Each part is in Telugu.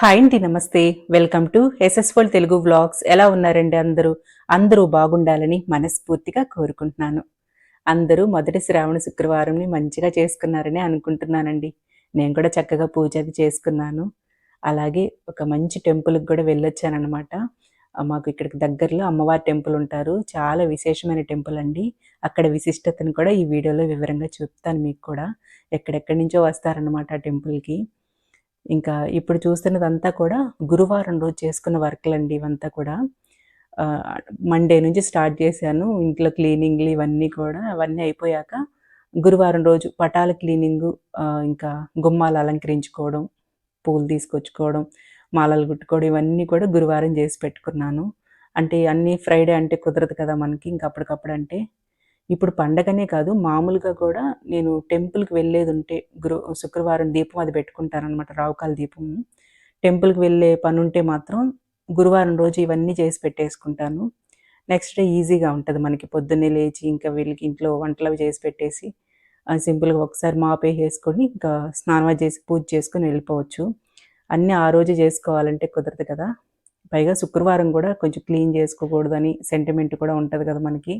హాయ్ అండి నమస్తే. Welcome to successful Telugu vlogs. ఎలా ఉన్నారండి అందరూ? అందరూ బాగుండాలని మనస్ఫూర్తిగా కోరుకుంటున్నాను. అందరూ మొదటి శ్రావణ శుక్రవారంని మంచిగా చేసుకున్నారని అనుకుంటున్నానండి. నేను కూడా చక్కగా పూజ అది చేసుకున్నాను. అలాగే ఒక మంచి టెంపుల్కి కూడా వెళ్ళొచ్చానమాట మాకు ఇక్కడికి దగ్గరలో అమ్మవారి టెంపుల్ ఉంటారు. చాలా విశేషమైన టెంపుల్ అండి. అక్కడ విశిష్టతను కూడా ఈ వీడియోలో వివరంగా చెప్తాను మీకు కూడా. ఎక్కడెక్కడి నుంచో వస్తారనమాట ఆ టెంపుల్కి ఇంకా ఇప్పుడు చూస్తున్నదంతా కూడా గురువారం రోజు చేసుకున్న వర్క్లు అండి ఇవంతా కూడా. మండే నుంచి స్టార్ట్ చేశాను. ఇంట్లో క్లీనింగ్లు ఇవన్నీ కూడా అవన్నీ అయిపోయాక గురువారం రోజు పటాల క్లీనింగు ఇంకా గుమ్మాలు అలంకరించుకోవడం పూలు తీసుకొచ్చుకోవడం మాలలు కుట్టుకోవడం ఇవన్నీ కూడా గురువారం చేసి పెట్టుకున్నాను. అంటే అన్నీ ఫ్రైడే అంటే కుదరదు కదా మనకి. ఇంకా అప్పటికప్పుడు అంటే ఇప్పుడు పండగనే కాదు మామూలుగా కూడా నేను టెంపుల్కి వెళ్ళేది ఉంటే గురు శుక్రవారం దీపం అది పెట్టుకుంటారనమాట రావుకాల దీపం. టెంపుల్కి వెళ్ళే పని ఉంటే మాత్రం గురువారం రోజు ఇవన్నీ చేసి పెట్టేసుకుంటాను. నెక్స్ట్ డే ఈజీగా ఉంటుంది మనకి పొద్దున్నే లేచి ఇంకా వీళ్ళకి ఇంట్లో వంటలు అవి చేసి పెట్టేసి సింపుల్గా ఒకసారి మాపే వేసుకొని ఇంకా స్నానం చేసి పూజ చేసుకొని వెళ్ళిపోవచ్చు. అన్నీ ఆ రోజు చేసుకోవాలంటే కుదరదు కదా. పైగా శుక్రవారం కూడా కొంచెం క్లీన్ చేసుకోకూడదని సెంటిమెంట్ కూడా ఉంటుంది కదా మనకి.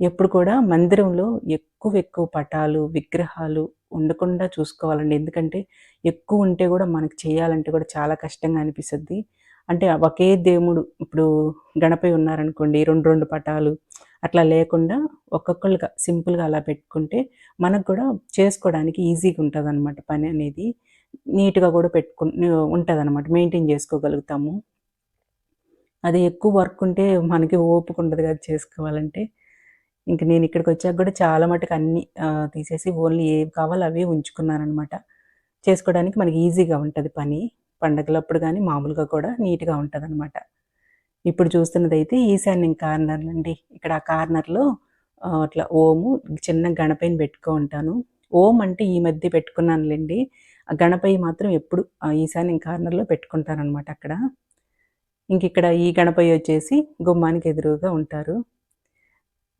ఎప్పుడు కూడా మందిరంలో ఎక్కువ ఎక్కువ పటాలు విగ్రహాలు ఉండకుండా చూసుకోవాలండి. ఎందుకంటే ఎక్కువ ఉంటే కూడా మనకి చేయాలంటే కూడా చాలా కష్టంగా అనిపిస్తుంది. అంటే ఒకే దేవుడు ఇప్పుడు గణపై ఉన్నారనుకోండి రెండు రెండు పటాలు అట్లా లేకుండా ఒక్కొక్కరుగా సింపుల్గా అలా పెట్టుకుంటే మనకు కూడా చేసుకోవడానికి ఈజీగా ఉంటుంది అనమాట పని అనేది. నీట్గా కూడా పెట్టుకు ఉంటుంది అనమాట మెయింటైన్ చేసుకోగలుగుతాము. అది ఎక్కువ వర్క్ ఉంటే మనకి ఓపిక ఉండదు కదా చేసుకోవాలంటే. ఇంక నేను ఇక్కడికి వచ్చాక కూడా చాలా మటుకు అన్నీ తీసేసి ఓన్లీ ఏవి కావాలో అవే ఉంచుకున్నానమాట చేసుకోవడానికి మనకి ఈజీగా ఉంటుంది పని. పండగలప్పుడు కానీ మామూలుగా కూడా నీట్గా ఉంటుంది అనమాట ఇప్పుడు చూస్తున్నది అయితే ఈశాన్యం కార్నర్ అండి ఇక్కడ ఆ కార్నర్లో అట్లా ఓము చిన్న గణపైన పెట్టుకో ఉంటాను. ఓం అంటే ఈ మధ్య పెట్టుకున్నానులేండి ఆ గణపై మాత్రం ఎప్పుడు ఈశాన్యం కార్నర్లో పెట్టుకుంటారనమాట అక్కడ. ఇంక ఇక్కడ ఈ గణపై వచ్చేసి గుమ్మానికి ఎదురుగా ఉంటారు.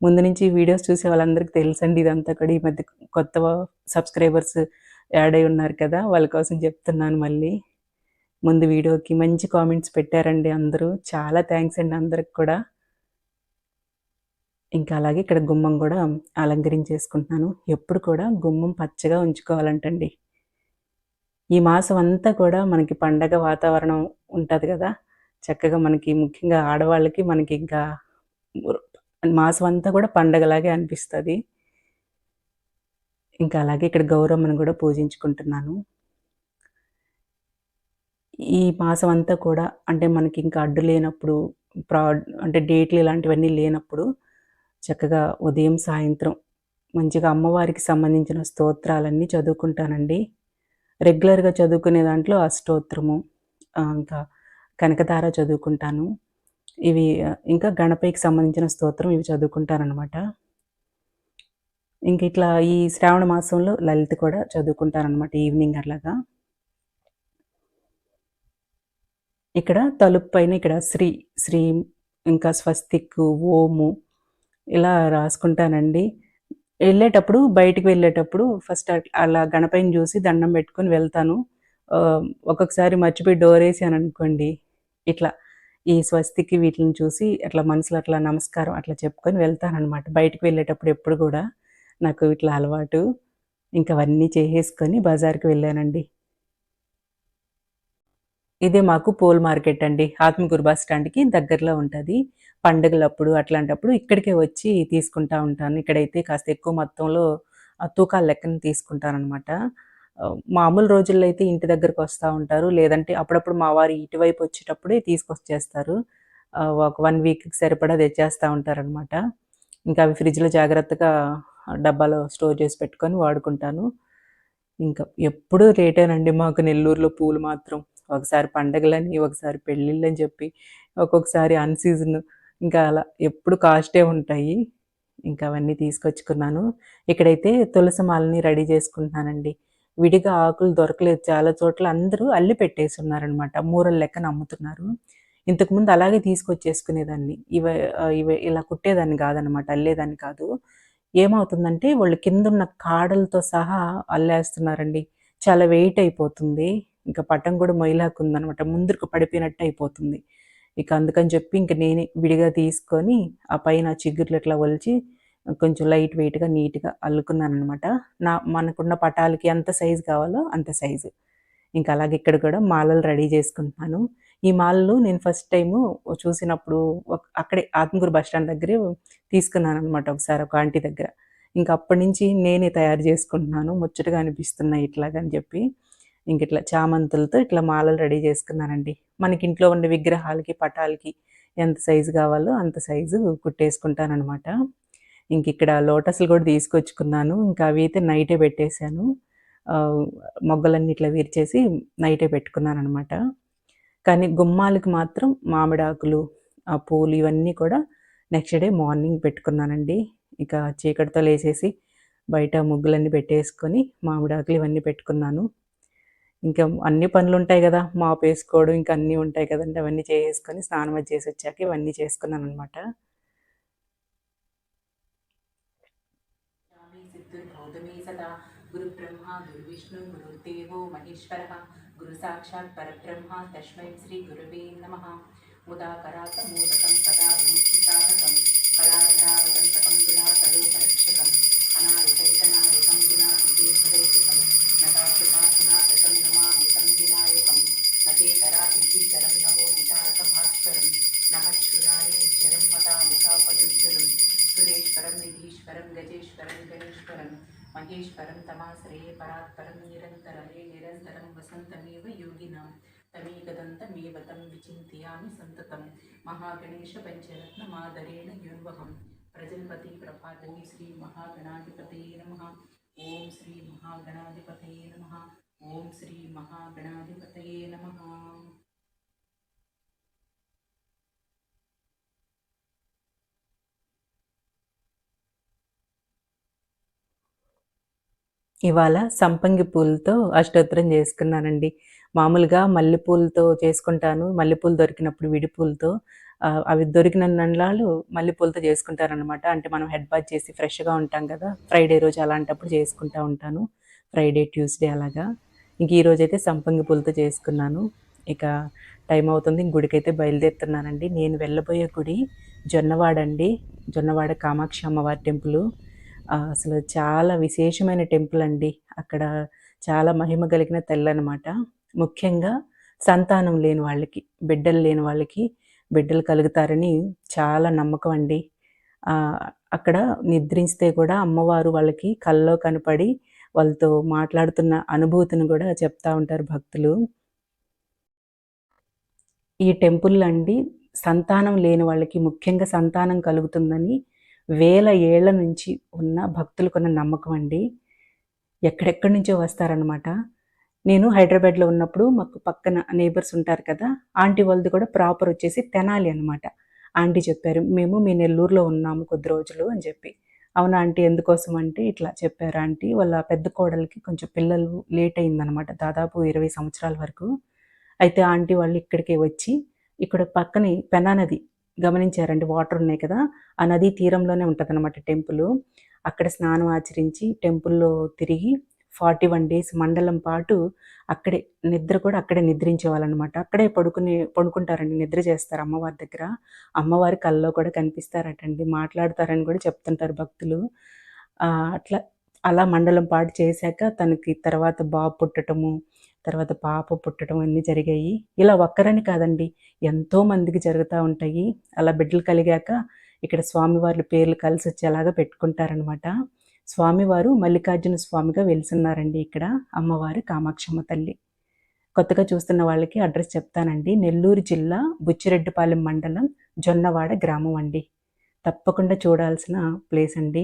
ముందు నుంచి వీడియోస్ చూసే వాళ్ళందరికీ తెలుసండి ఇదంతా కూడా. ఈ మధ్య కొత్త సబ్స్క్రైబర్స్ యాడ్ అయి ఉన్నారు కదా వాళ్ళ కోసం చెప్తున్నాను మళ్ళీ. ముందు వీడియోకి మంచి కామెంట్స్ పెట్టారండి అందరూ. చాలా థ్యాంక్స్ అండి అందరికి కూడా. ఇంకా అలాగే ఇక్కడ గుమ్మం కూడా అలంకరించేసుకుంటున్నాను. ఎప్పుడు కూడా గుమ్మం పచ్చగా ఉంచుకోవాలంటండి. ఈ మాసం అంతా కూడా మనకి పండగ వాతావరణం ఉంటుంది కదా. చక్కగా మనకి ముఖ్యంగా ఆడవాళ్ళకి మనకి ఇంకా మాసం అంతా కూడా పండగలాగే అనిపిస్తుంది. ఇంకా అలాగే ఇక్కడ గౌరమ్మను కూడా పూజించుకుంటున్నాను. ఈ మాసం అంతా కూడా అంటే మనకి ఇంకా అడ్డు లేనప్పుడు ప్రా అంటే డేట్లు ఇలాంటివన్నీ లేనప్పుడు చక్కగా ఉదయం సాయంత్రం మంచిగా అమ్మవారికి సంబంధించిన స్తోత్రాలన్నీ చదువుకుంటానండి. రెగ్యులర్గా చదువుకునే దాంట్లో అష్టోత్తరము ఇంకా కనకతార చదువుకుంటాను. ఇవి ఇంకా గణపతికి సంబంధించిన స్తోత్రం ఇవి చదువుకుంటారనమాట ఇంక ఇట్లా ఈ శ్రావణ మాసంలో లలిత కూడా చదువుకుంటారనమాట ఈవినింగ్ అట్లాగా. ఇక్కడ తలుపు పైన ఇక్కడ శ్రీ శ్రీ ఇంకా స్వస్తిక్ ఓము ఇలా రాసుకుంటానండి. వెళ్ళేటప్పుడు బయటికి వెళ్ళేటప్పుడు ఫస్ట్ అలా గణపతిని చూసి దండం పెట్టుకొని వెళ్తాను. ఒక్కొక్కసారి మర్చిపోయి డోర్ వేసాను అనుకోండి ఇట్లా. ఈ స్వస్తికి వీటిని చూసి అట్లా మనసులో అట్లా నమస్కారం అట్లా చెప్పుకొని వెళ్తానమాట బయటకు వెళ్ళేటప్పుడు ఎప్పుడు కూడా నాకు ఇట్లా అలవాటు. ఇంకా అవన్నీ చేసేసుకొని బజార్కి వెళ్ళానండి. ఇదే మాకు పోల్ మార్కెట్ అండి. ఆత్మకూరు బస్ స్టాండ్కి దగ్గరలో ఉంటుంది. పండుగలప్పుడు అట్లాంటప్పుడు ఇక్కడికే వచ్చి తీసుకుంటా ఉంటాను. ఇక్కడైతే కాస్త ఎక్కువ మొత్తంలో తూకాల లెక్కన తీసుకుంటానమాట మామూలు రోజుల్లో అయితే ఇంటి దగ్గరకు వస్తూ ఉంటారు. లేదంటే అప్పుడప్పుడు మా వారు ఇటువైపు వచ్చేటప్పుడే తీసుకొచ్చేస్తారు. ఒక వన్ వీక్కి సరిపడా తెచ్చేస్తూ ఉంటారనమాట ఇంకా అవి ఫ్రిడ్జ్లో జాగ్రత్తగా డబ్బాలో స్టోర్ చేసి పెట్టుకొని వాడుకుంటాను. ఇంకా ఎప్పుడు రేటేనండి మాకు నెల్లూరులో పూలు మాత్రం. ఒకసారి పండగలని ఒకసారి పెళ్ళిళ్ళని చెప్పి ఒక్కొక్కసారి అన్సీజన్ ఇంకా అలా ఎప్పుడు కాస్టే ఉంటాయి. ఇంకా అవన్నీ తీసుకొచ్చుకున్నాను. ఇక్కడైతే తులసి మాలని రెడీ చేసుకుంటున్నానండి. విడిగా ఆకులు దొరకలేదు. చాలా చోట్ల అందరూ అల్లి పెట్టేసి ఉన్నారనమాట మూరల లెక్కన అమ్ముతున్నారు ఇంతకుముందు అలాగే తీసుకొచ్చేసుకునేదాన్ని. ఇవ ఇవ ఇలా కుట్టేదాన్ని కాదనమాట అల్లేదాన్ని కాదు. ఏమవుతుందంటే వాళ్ళు కింద ఉన్న కాడలతో సహా అల్లేస్తున్నారండి. చాలా వెయిట్ అయిపోతుంది. ఇంకా పటం కూడా మొయిలాకుందనమాట ముందుకు పడిపోయినట్టు అయిపోతుంది. ఇక అందుకని చెప్పి ఇంక నేనే విడిగా తీసుకొని ఆ పైన చిగుర్లు ఇట్లా ఒలిచి కొంచెం లైట్ వెయిట్గా నీట్గా అల్లుకున్నాను అనమాట నా మనకున్న పటాలకి ఎంత సైజు కావాలో అంత సైజు. ఇంకా అలాగే ఇక్కడ కూడా మాలలు రెడీ చేసుకుంటున్నాను. ఈ మాలలు నేను ఫస్ట్ టైము చూసినప్పుడు అక్కడే ఆత్మకూరు బస్ స్టాండ్ దగ్గరే తీసుకున్నాను అనమాట ఒకసారి ఒక ఆంటీ దగ్గర. ఇంకా అప్పటి నుంచి నేనే తయారు చేసుకుంటున్నాను. ముచ్చటగా అనిపిస్తున్నాయి ఇట్లాగని చెప్పి. ఇంక ఇట్లా చామంతులతో ఇట్లా మాలలు రెడీ చేసుకున్నానండి. మనకి ఇంట్లో ఉండే విగ్రహాలకి పటాలకి ఎంత సైజు కావాలో అంత సైజు కుట్టేసుకుంటానమాట ఇంక ఇక్కడ లోటస్లు కూడా తీసుకొచ్చుకున్నాను. ఇంకా అవి అయితే నైటే పెట్టేశాను. మొగ్గలన్నీ ఇట్లా విరిచేసి నైటే పెట్టుకున్నాను అనమాట కానీ గుమ్మాలకి మాత్రం మామిడాకులు ఆ పూలు ఇవన్నీ కూడా నెక్స్ట్ డే మార్నింగ్ పెట్టుకున్నానండి. ఇక చీకటితో లేచేసి బయట ముగ్గులన్నీ పెట్టేసుకొని మామిడాకులు ఇవన్నీ పెట్టుకున్నాను. ఇంకా అన్ని పనులు ఉంటాయి కదా మాపు వేసుకోవడం ఇంకా అన్నీ ఉంటాయి కదండి అవన్నీ చేసుకొని స్నానం చేసి వచ్చాక ఇవన్నీ చేసుకున్నాను అనమాట मे सिद्धिर्भौतमे सदा। गुरुब्रह्मा, गुरुविष्णु, गुरुर्देवो महेश्वरः। गुरुसाक्षात् परब्रह्मा। तस्मै श्रीगुरवे नमः। मुदाकरातमोदकं सदा विमुक्तिसाधकं। कलाधरावदन्तकं ीश्वरं तमाश्रये परात्परं निरन्तरये निरन्तरं वसन्तमेव योगिनां। तमेकदन्तमेव तं विचिन्तयामि सन्ततं। महागणेशपञ्चरत्नमादरेण युर्वहं प्रजल्पतिप्रभाती श्री श्रीमहागणाधिपतये नमः। ॐ श्रीमहागणाधिपतये नमः। ॐ श्रीमहागणाधिपतये नमः। ఇవాళ సంపంగి పూలతో అష్టోత్తరం చేసుకున్నానండి. మామూలుగా మల్లెపూలతో చేసుకుంటాను. మల్లెపూలు దొరికినప్పుడు విడిపూలతో అవి దొరికిన నండ్లాలు మల్లెపూలతో చేసుకుంటారనమాట అంటే మనం హెడ్ బాత్ చేసి ఫ్రెష్గా ఉంటాం కదా ఫ్రైడే రోజు అలాంటప్పుడు చేసుకుంటూ ఉంటాను. ఫ్రైడే ట్యూస్డే అలాగా. ఇంక ఈరోజు అయితే సంపంగి పూలతో చేసుకున్నాను. ఇక టైం అవుతుంది గుడికైతే బయలుదేరుతున్నానండి. నేను వెళ్ళబోయే గుడి జొన్నవాడ అండి జొన్నవాడ కామాక్షి అమ్మవారి టెంపుల్. అసలు చాలా విశేషమైన టెంపుల్ అండి. అక్కడ చాలా మహిమ కలిగిన తెల్లనమాట ముఖ్యంగా సంతానం లేని వాళ్ళకి బిడ్డలు లేని వాళ్ళకి బిడ్డలు కలుగుతారని చాలా నమ్మకం అండి. అక్కడ నిద్రిస్తే కూడా అమ్మవారు వాళ్ళకి కల్లో కనపడి వాళ్ళతో మాట్లాడుతున్న అనుభూతిని కూడా చెప్తా ఉంటారు భక్తులు. ఈ టెంపుల్ అండి సంతానం లేని వాళ్ళకి ముఖ్యంగా సంతానం కలుగుతుందని వేల ఏళ్ళ నుంచి ఉన్న భక్తులకున్న నమ్మకం అండి. ఎక్కడెక్కడి నుంచో వస్తారనమాట నేను హైదరాబాద్లో ఉన్నప్పుడు మాకు పక్కన నేబర్స్ ఉంటారు కదా ఆంటీ వాళ్ళది కూడా ప్రాపర్ వచ్చేసి తెనాలి అనమాట ఆంటీ చెప్పారు మేము మీ నెల్లూరులో ఉన్నాము కొద్ది రోజులు అని చెప్పి. అవునా ఆంటీ ఎందుకోసం అంటే? ఇట్లా చెప్పారు ఆంటీ. వాళ్ళ పెద్ద కోడలికి కొంచెం పిల్లలు లేట్ అయిందనమాట దాదాపు ఇరవై సంవత్సరాల వరకు. అయితే ఆంటీ వాళ్ళు ఇక్కడికి వచ్చి ఇక్కడ పక్కనే పెనా నది గమనించారండి. వాటర్ ఉన్నాయి కదా ఆ నది తీరంలోనే ఉంటుంది అనమాట టెంపుల్. అక్కడ స్నానం ఆచరించి టెంపుల్లో తిరిగి ఫార్టీ వన్ డేస్ మండలం పాటు అక్కడే నిద్ర కూడా అక్కడే నిద్రించేవాళ్ళనమాట అక్కడే పడుకుని పడుకుంటారండి నిద్ర చేస్తారు అమ్మవారి దగ్గర. అమ్మవారి కళ్ళలో కూడా కనిపిస్తారటండి మాట్లాడతారని కూడా చెప్తుంటారు భక్తులు. అట్లా అలా మండలం పాటు చేశాక తనకి తర్వాత బాబు పుట్టటము తర్వాత పాప పుట్టడం అన్నీ జరిగాయి. ఇలా ఒక్కరని కాదండి ఎంతో మందికి జరుగుతూ ఉంటాయి. అలా బిడ్డలు కలిగాక ఇక్కడ స్వామివార్ల పేర్లు కలిసి వచ్చేలాగా పెట్టుకుంటారనమాట. స్వామివారు మల్లికార్జున స్వామిగా వెలిసిన్నారండి ఇక్కడ అమ్మవారు కామాక్షమ్మ తల్లి. కొత్తగా చూస్తున్న వాళ్ళకి అడ్రస్ చెప్తానండి. నెల్లూరు జిల్లా బుచ్చిరెడ్డిపాలెం మండలం జొన్నవాడ గ్రామం అండి. తప్పకుండా చూడాల్సిన ప్లేస్ అండి.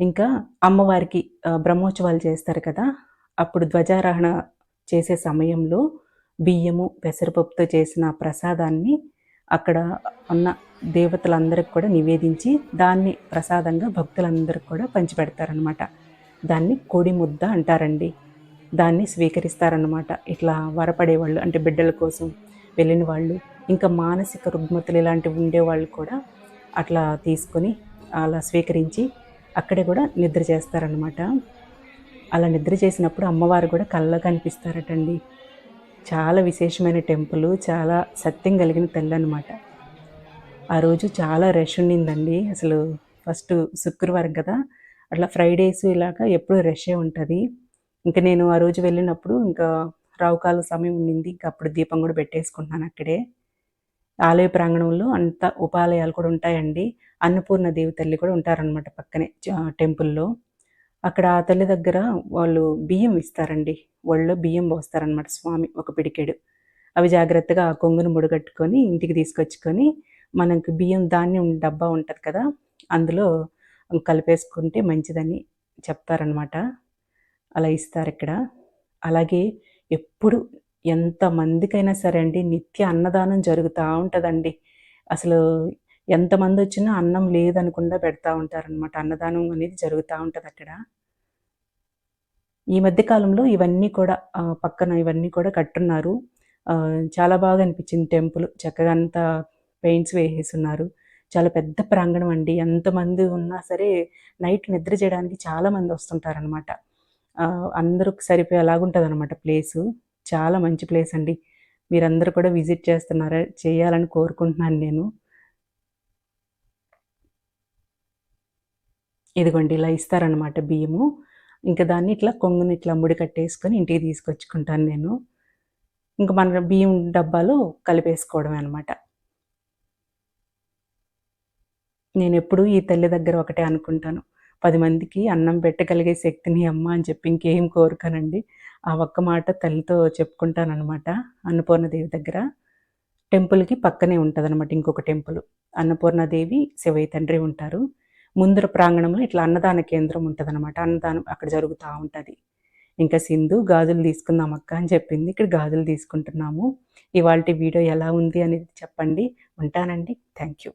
ఇంకా అమ్మవారికి బ్రహ్మోత్సవాలు చేస్తారు కదా అప్పుడు ధ్వజారోహణ చేసే సమయంలో బియ్యము పెసరపప్పుతో చేసిన ప్రసాదాన్ని అక్కడ ఉన్న దేవతలందరికి కూడా నివేదించి దాన్ని ప్రసాదంగా భక్తులందరికి కూడా పంచిపెడతారనమాట దాన్ని కోడి ముద్ద అంటారండి. దాన్ని స్వీకరిస్తారనమాట ఇట్లా వరపడేవాళ్ళు అంటే బిడ్డల కోసం వెళ్ళిన వాళ్ళు ఇంకా మానసిక రుగ్మతులు ఇలాంటివి ఉండేవాళ్ళు కూడా అట్లా తీసుకొని అలా స్వీకరించి అక్కడే కూడా నిద్ర చేస్తారనమాట అలా నిద్ర చేసినప్పుడు అమ్మవారు కూడా కళ్ళ కనిపిస్తారటండి. చాలా విశేషమైన టెంపుల్ చాలా సత్యం కలిగిన తల్లి అనమాట ఆ రోజు చాలా రష్ ఉండిందండి. అసలు ఫస్ట్ శుక్రవారం కదా అట్లా ఫ్రైడేస్ ఇలాగా ఎప్పుడు రషే ఉంటుంది. ఇంకా నేను ఆ రోజు వెళ్ళినప్పుడు ఇంకా రావుకాల సమయం ఉండింది. ఇంకా అప్పుడు దీపం కూడా పెట్టేసుకుంటున్నాను అక్కడే. ఆలయ ప్రాంగణంలో అంత ఉపాలయాలు కూడా ఉంటాయండి. అన్నపూర్ణ దేవి తల్లి కూడా ఉంటారనమాట పక్కనే టెంపుల్లో. అక్కడ ఆ తల్లి దగ్గర వాళ్ళు బియ్యం ఇస్తారండి. ఒళ్ళో బియ్యం పోస్తారనమాట స్వామి ఒక పిడికెడు. అవి జాగ్రత్తగా ఆ కొంగును ముడగట్టుకొని ఇంటికి తీసుకొచ్చుకొని మనకు బియ్యం ధాన్యం డబ్బా ఉంటుంది కదా అందులో కలిపేసుకుంటే మంచిదని చెప్తారనమాట అలా ఇస్తారు ఇక్కడ అలాగే ఎప్పుడు ఎంతమందికైనా సరే అండి నిత్య అన్నదానం జరుగుతూ ఉంటుందండి. అసలు ఎంతమంది వచ్చినా అన్నం లేదనకుండా పెడతా ఉంటారనమాట అన్నదానం అనేది జరుగుతూ ఉంటుంది అక్కడ. ఈ మధ్య కాలంలో ఇవన్నీ కూడా పక్కన ఇవన్నీ కూడా కట్టున్నారు. చాలా బాగా అనిపించింది టెంపుల్. చక్కగా అంతా పెయింట్స్ వేసేసున్నారు. చాలా పెద్ద ప్రాంగణం అండి. ఎంతమంది ఉన్నా సరే నైట్ నిద్ర చేయడానికి చాలామంది వస్తుంటారనమాట అందరూ సరిపోయేలాగుంటుంది అనమాట ప్లేసు. చాలా మంచి ప్లేస్ అండి. మీరందరూ కూడా విజిట్ చేస్తున్నారా చేయాలని కోరుకుంటున్నాను నేను. ఇదిగోండి ఇలా ఇస్తారనమాట బియ్యము. ఇంకా దాన్ని ఇట్లా కొంగుని ఇట్లా ముడి కట్టేసుకొని ఇంటికి తీసుకొచ్చుకుంటాను నేను. ఇంకా మన బియ్యం డబ్బాలు కలిపేసుకోవడమే అనమాట నేను ఎప్పుడు ఈ తల్లి దగ్గర ఒకటే అనుకుంటాను. పది మందికి అన్నం పెట్టగలిగే శక్తిని అమ్మ అని చెప్పి ఇంకేం కోరుకనండి. ఆ ఒక్క మాట తల్లితో చెప్పుకుంటానమాట అన్నపూర్ణదేవి దగ్గర. టెంపుల్కి పక్కనే ఉంటుంది అన్నమాట ఇంకొక టెంపుల్. అన్నపూర్ణదేవి శివయ్య తండ్రి ఉంటారు. ముందర ప్రాంగణంలో ఇట్లా అన్నదాన కేంద్రం ఉంటుంది అనమాట అన్నదానం అక్కడ జరుగుతూ ఉంటుంది. ఇంకా సింధు గాజులు తీసుకుందాం అక్క అని చెప్పింది. ఇక్కడ గాజులు తీసుకుంటున్నాము. ఇవాళ వీడియో ఎలా ఉంది అనేది చెప్పండి. ఉంటానండి. Thank you